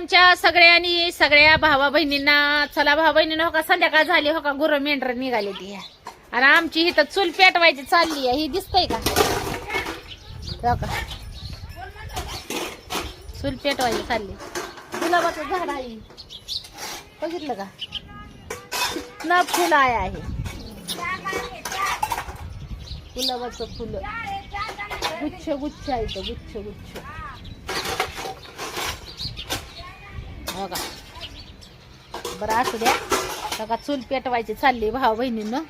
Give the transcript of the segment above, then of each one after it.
आमच्या सगळ्यांनी सगळ्या भावा बहिणींना चला भावा बहिणींना हो का संध्याकाळ झाली हो का गुरु मेंढर निघाली ती. आणि आमची ही तर चूल पेटवायची चालली आहे. ही दिसतंय का? हो का? चूल पेटवायची चालली. गुलाबाचं झाड आहे. बघितलं का? कितना फुल आहे आहे. गुलाबाचं फुलं. गुच्छ गुच्छ आहे इथं, गुच्छ गुच्छ. का बरं असू द्या. का चूल पेटवायची चालली भाऊ बहिणीनं.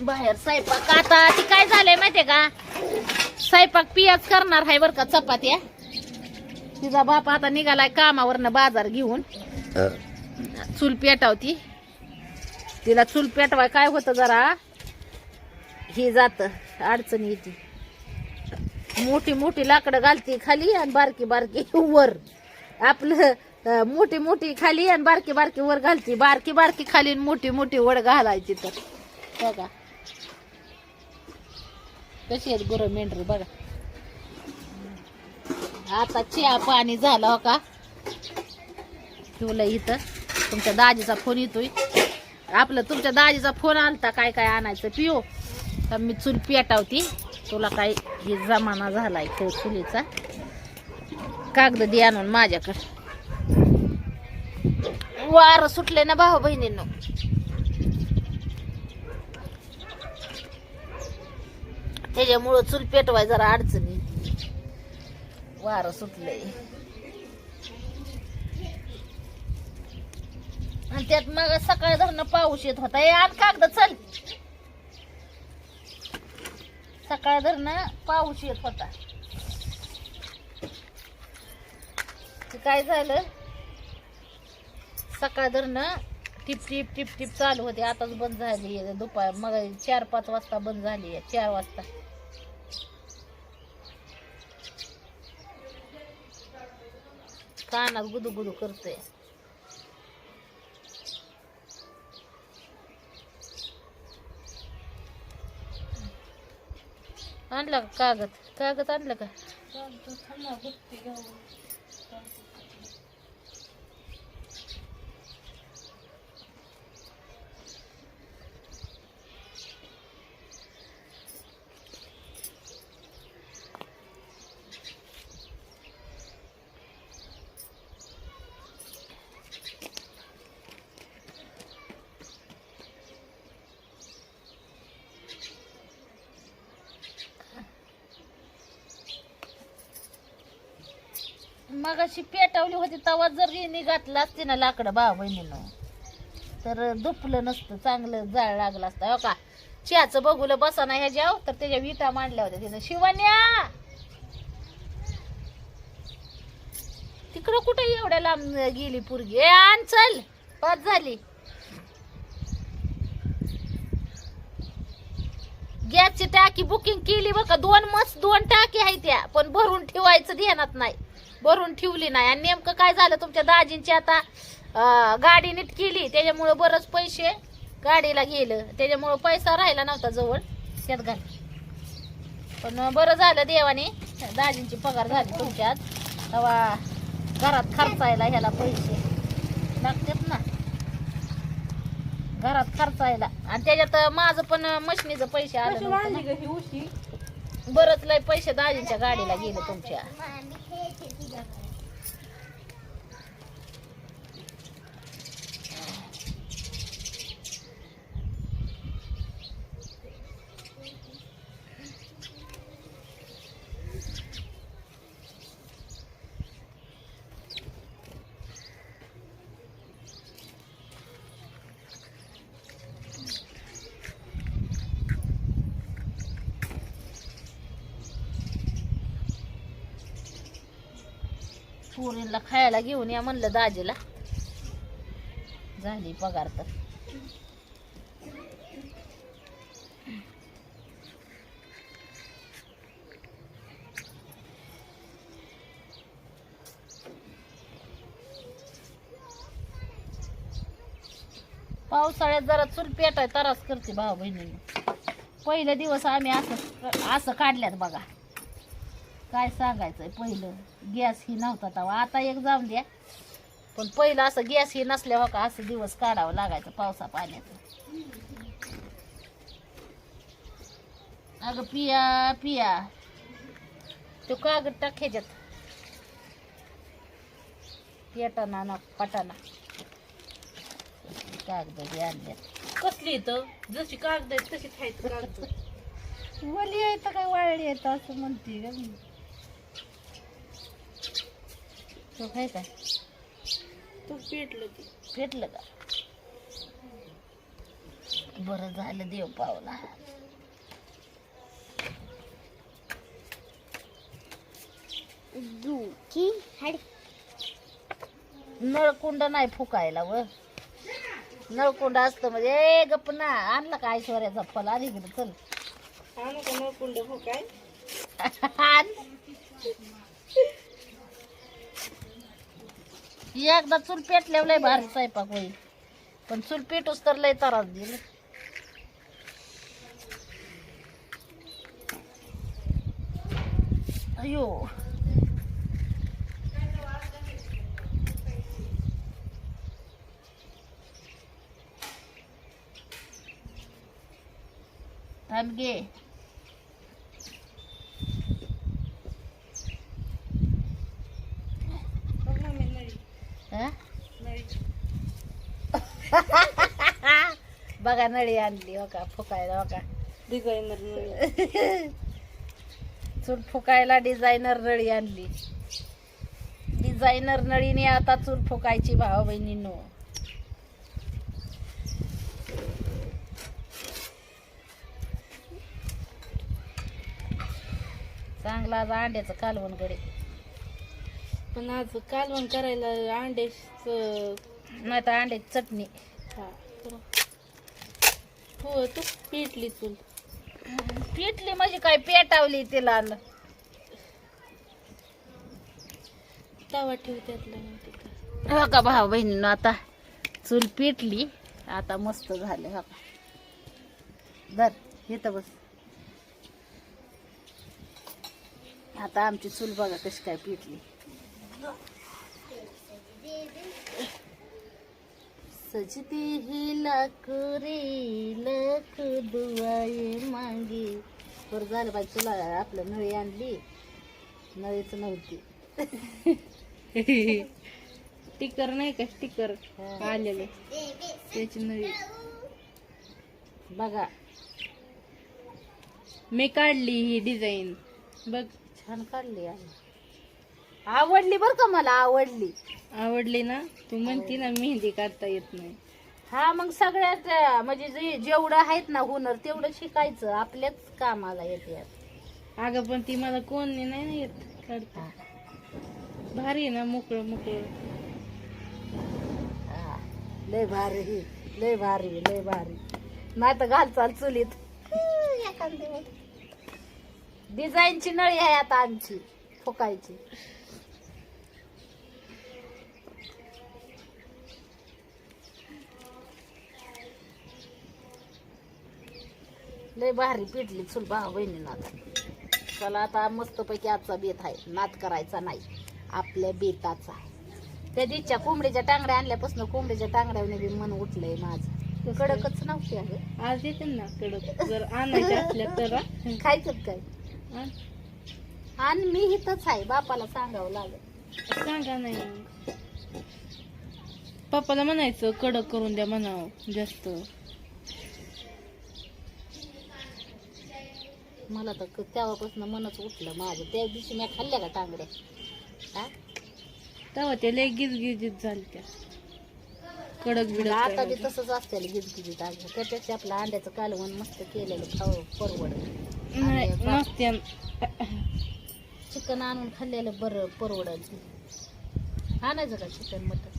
बाहेर स्वयंपाक. आता ती काय झालंय माहितीये का? स्वयंपाक पियाच करणार आहे बरं का चपात्या तिचा बाप आता निघालाय कामावरनं बाजार घेऊन. चूल पेटावती. तिला चूल पेटवाय काय होतं जरा? ही जात अडचण येते. मोठी मोठी लाकडं घालती खाली आणि बारकी बारकी वर. आपलं मोठी मोठी खाली आणि बारकी बारकी वर घालती. बारकी बारकी खाली आणि मोठी मोठी वड घालायची तर. बघा. कशी आहेत गुरु मेंढर बघा. आता चहा पाणी झालं हो का? ठेवलं इथं. तुमच्या दाजीचा फोन येतोय. आपलं तुमच्या दाजीचा फोन आलता काय काय आणायचं पिओ. तर मी चूल पेटावती. तुला काय हे जमाना झालाय तो चुलीचा. कागद दे आणून माझ्याकडे. वार सुटले ना भाऊ बहिणींनो. त्याच्यामुळं चूल पेटवाय जरा अडचणी. वार सुटले आणि त्यात मग सकाळी धरणं पाऊस येत होता. ए आण कागद चल. सकाळ धरणं पाऊस येत होता ते काय झालं? सकाळ धरणं टिप टिप टिप टिप चालू होते. आताच बंद झाली आहे. दुपार मग चार पाच वाजता बंद झाली आहे. चार वाजता. कानात गुदू गुदू करते आणला का कागद? कागद आणलं का? मग अशी पेटवली होती तवा जर हिने घातला असते ना लाकडं भाव बहिणीनं तर दुपलं नसतं चांगलं जाळ लागलं असतं. हो का? चियाचं बघूलं बसा ना ह्याच्याव तर त्याच्या विटा मांडल्या होत्या तिथं शिवण्या! तिकडं कुठे एवढ्या लांब गेली पुरगी? ए आण चल पाच झाली. गॅसची टाकी बुकिंग केली बघा दोन मस्त दोन टाकी आहे त्या पण भरून ठेवायचं ध्यानात नाही. भरून ठेवली नाही. आणि नेमकं काय झालं तुमच्या दाजींची आता गाडी नीट केली त्याच्यामुळं बरंच पैसे गाडीला गेलं. त्याच्यामुळं पैसा राहिला नव्हता जवळ त्यात घाल. पण बरं झालं देवाने दाजींची पगार झाली तुमच्यात. तेव्हा घरात खर्चायला ह्याला पैसे लागतात ना. घरात खर्चायला. आणि त्याच्यात माझं पण मशनीचं पैसे आलं. बरंच लय पैसे दाजींच्या गाडीला गेले तुमच्या. पुरीला खायला घेऊन या म्हणलं दाजीला. झाली पगार तर. पावसाळ्यात जरा चूल पेटाय तरास करते भाऊ बहिणीने. पहिले दिवस आम्ही असं असं काढल्यात बघा. काय सांगायचंय? पहिलं गॅस ही नव्हता तेव्हा. आता एक जाऊन द्या. पण पहिलं असं गॅस ही नसल्यावर का असं दिवस काढावं लागायचं पावसा पाण्याचं. अगं पिया पिया. तो कागद टाक ह्याच्यात. पेटाना ना पटाना. कागद बी आणल्यात. कसली इथं? जशी कागद आहेत तशी खायचं कागद. वली येतं काय वाळली येतं असं म्हणते का मी? तो काय काय? तू पेटलं की. पेटलं का? बरं झालं देव पावला. नळकुंड नाही फुकायला व. नळकुंड असतं म्हणजे ए गप्प ना आणला का ऐश्वर्याचा फल? आधी इकडे चल. आणू का मग कुंड फुकाय? आण. एकदा चूल पेटल्यावर लय भारी स्वयंपाक होईल. पण चूल पेटूस तर लय त्रास दिल अयो. थांब गे बघ ना मी नळी हा? नळी बघा नळी आणली हो का फुकायला हो का. डिझायनर नळी. चूल फुकायला डिझायनर नळी आणली. डिझायनर नळीने आता चूल फुकायची भाऊ बहिणीनो. चांगला आज अंड्याचं कालवण गडे पण आज कालवण करायला अंडेच नाही तर अंड्याची चटणी. हो तू पेटली चूल. पिटली म्हणजे काय पेटावली तिला न. तवा ठेव त्यातला मग तिथं हो का भाऊ बहिणीनं आता चूल पेटली आता मस्त झालं हो का. धर येतं बस. आता आमची चूल बघा कशी काय पेटली. सजती ही लाख रे लाख दुआए मागे. बरं झालं बाई तुला आपलं नळी आणली. नळीच नव्हती. स्टिकर नाही का? स्टिकर. आलेले. त्याची नळी. बघा. मी काढली ही डिझाईन बघ. छान काढली आहे. आवडली बर का मला आवडली. आवडली ना? तू म्हणती ना मेहंदी काढता येत नाही. हा मग सगळ्यात अं, म्हणजे जे जेवढं आहेत ना हुनर तेवढं शिकायचं. आपल्याच कामाला येते अगं पण ती मला कोण नाही ना येत. काढता. भारी आहे ना मोकळं मोकळं. हा, लय भारी लय भारी लय भारी. नाही तर घाल चाल चुलीत डिझाईनची नळी आहे आता आमची फुकायची. लय भारी पिटली चुल भाऊ बहिणीनं आता. चला आता मस्तपैकी आजचा बेत आहे. नाद करायचा नाही. आपल्या बेताचा त्या दिवशीच्या कोंबडीच्या टांगड्या आणल्यापासून कोंबडीच्या टांगड्याने बी मन उठलंय माझं. कडकच नव्हती आहे आज येते ना कडक. जर आणायच्या असल्या तर आ. खायचं काय? आ? आणि मी इथंच आहे. बापाला सांगावं लागेल. सांगा नाही. पप्पाला म्हणायचं कडक करून द्या म्हणावं जास्त. मला तर तेव्हापासून मनच उठलं माझं. त्या दिवशी मी खाल्ल्या का टांगड्या? हा? तेव्हा त्या लय गिजगिजीत झाली त्या कडक बिडक आता बी. तसंच असतं गिजगिजी टाकलं त्यापेक्षा आपलं अंड्याचं कालवण मस्त केलेलं खाऊ परवड नसत्या. चिकन आणून खाल्लेलं बरं परवडल. आणायचं का चिकन मटन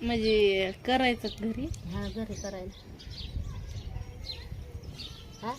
म्हणजे करायचं घरी? हा घरी करायला. हा?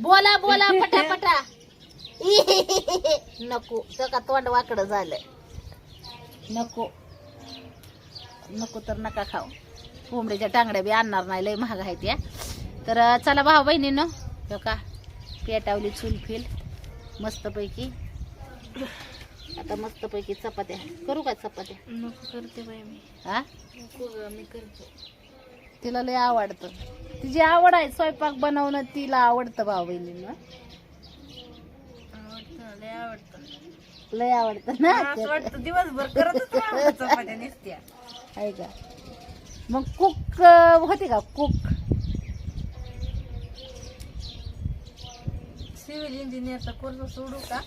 बोला बोला पटापटा नको का तोंड वाकडं झालंय. नको. नको तर नका खाऊ. कोंबडीच्या टांगड्या बी आणणार नाही लय महाग आहेत या. तर चला भाऊ बहिणीनं हो का पेटावली चूल फिल मस्तपैकी. आता मस्तपैकी चपात्या. करू का चपात्या? नको करते बाई मी. हा नको मी करते. तिला लय आवडतं. तिची आवड आहे स्वयंपाक बनवणं तिला आवडतं भाऊ बहिणींना. आवडतं लय आवडतं. लय आवडतं ना? वाटतं दिवसभर आहे का? मग कुक होते का कुक सिव्हिल इंजिनियरचा कोर्स सोडू का?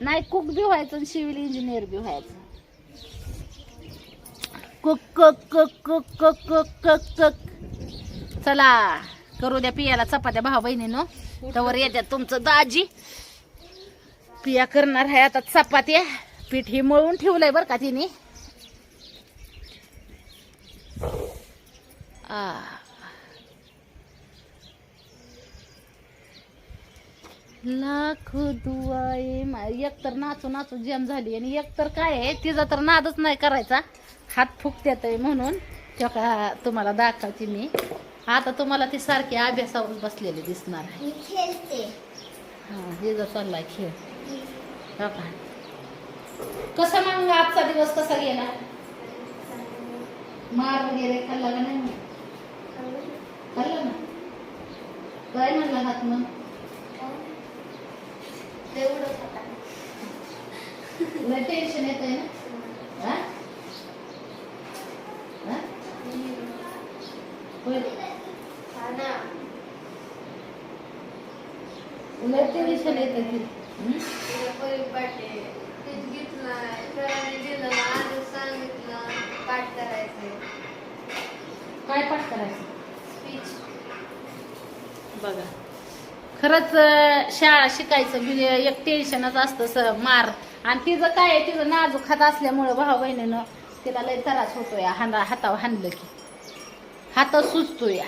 नाही कुक बी व्हायचं सिव्हिल इंजिनियर बी व्हायचं. चला करू द्या पियाला चपात्या भाऊ बहिणीनो. त्यावर येत्या तुमचं दाजी. पिया करणार आहे आता चपात्या. पीठ ही मळून ठेवलंय बर का तिने. लाख दुआए. एक तर नाचू नाचू जेम झाली आणि एक तर काय आहे तिचा तर नादच नाही करायचा. हात फुकत्यात आहे म्हणून का तुम्हाला दाखवते मी. आता तुम्हाला ती सारखी अभ्यासावर बसलेली दिसणार आहे. हा हे जर चाललाय खेळ. हो का? कसा मग आजचा दिवस कसा गेला? मार वगैरे खाल्ला का नाही? खाल्ला ना? काय म्हणला हात मग? टेन्शन येत आहे ना हा? हा? होय. टेन्शन येत काय पाठ करायचं बघा खरंच शाळा शिकायचं म्हणजे एक टेन्शनच असतं स मार आणि तिचं काय आहे तिचं नाजूक हात असल्यामुळं भाऊ बहिणीनं तिला लय त्रास होतो या हांदा हातावर हाणलं की हात सुचतो या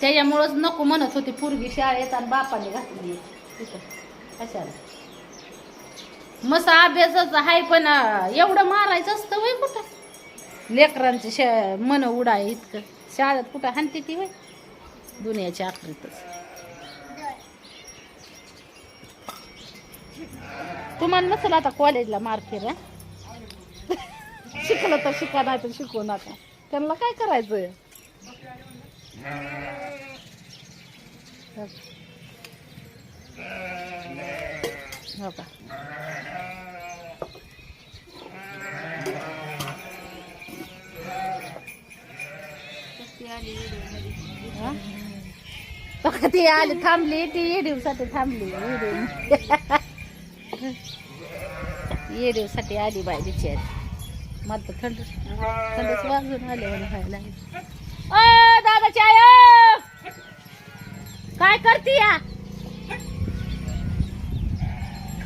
त्याच्यामुळंच नको म्हणत होती पूर्वी शाळेत आणि बापाने घातली. कशाला? मस्त अभ्यासाचं आहे पण एवढं मारायचं असतं वय कुठं? लेकरांचे श मन उडाय इतकं. शाळेत कुठं हाणते ती वय? दुनियाच्या आखरीतच. तुम्हाला नसेल आता कॉलेजला मारखेर शिकलं तर शिका नाही तर शिकू नका. त्यांना काय करायचंय? हो का? ती आली थांबली ती येडीवसाठी थांबली येडीवसाठी आली बाय बिचारी. मला तर थंड थंडच वाजून आले म्हणे व्हायला ओ! काय करती या?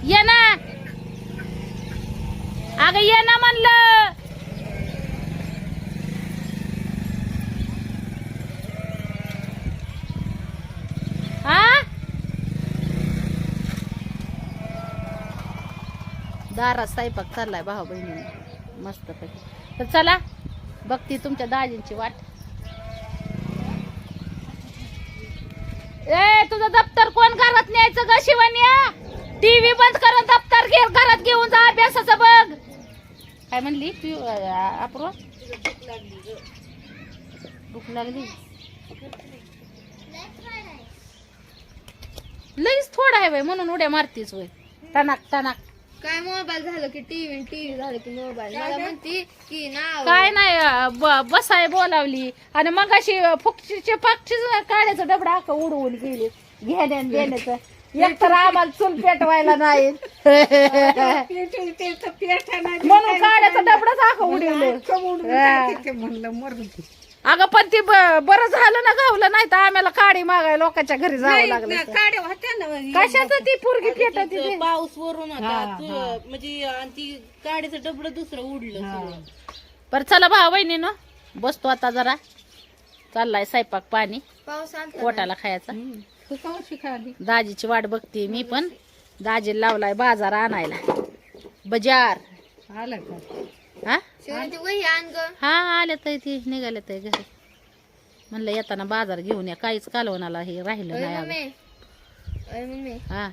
ये ना. अगं ये ना म्हणलं. हा? दारात स्वयंपाक चाललाय भाऊ बहिणी मस्त पैकी तर चला बघती तुमच्या दाजींची वाट. ए तुझं दप्तर कोण घरात न्यायचं ग शिवण्या? टीव्ही बंद करून दप्तर घे घरात घेऊन जा अभ्यासाचं बघ. काय म्हणली? पिऊ अपूर्वा? भूक लागली. लईच थोडा आहे वय म्हणून उड्या मारतीच वय टनाक टनाक काय मोबाईल झालं की टीव्ही टीव्ही झालं की मोबाईल मला म्हणती की नाव. काय नाही अं, ब- बसाय बोलावली. आणि मग अशी फुकटीचे पाकचीच काढायचं डबडा अख्खं उडवून गेली. घेण्या देण्याचं. एक तर आम्हाला चूल पेटवायला नाही. म्हणून काढायचं डबडच अख्खं उडवलं. अगं पण ती ब- बरं झालं ना गावलं नाही तर आम्हाला काडी मागाय लोकांच्या घरी जावं लागलं कशाचं ती पोरगी पेटत तिथं पाऊस वरून होता तू- म्हणजे आणि ती डबड दुसरं उडलं सगळं. पर चला भाऊ बहिणीनो बसतो आता जरा. चाललाय स्वयंपाक पाणी पोटाला खायचा. दाजीची वाट बघते मी पण. दाजी लावलाय बाजार आणायला. बाजार. हा? वही आण ग. हा आले तर ती निघाले तर घरी. म्हणलं येताना बाजार घेऊन या काहीच कालवणाला हे राहिलं नाही अगं. मम्मी अरे मम्मी. हा.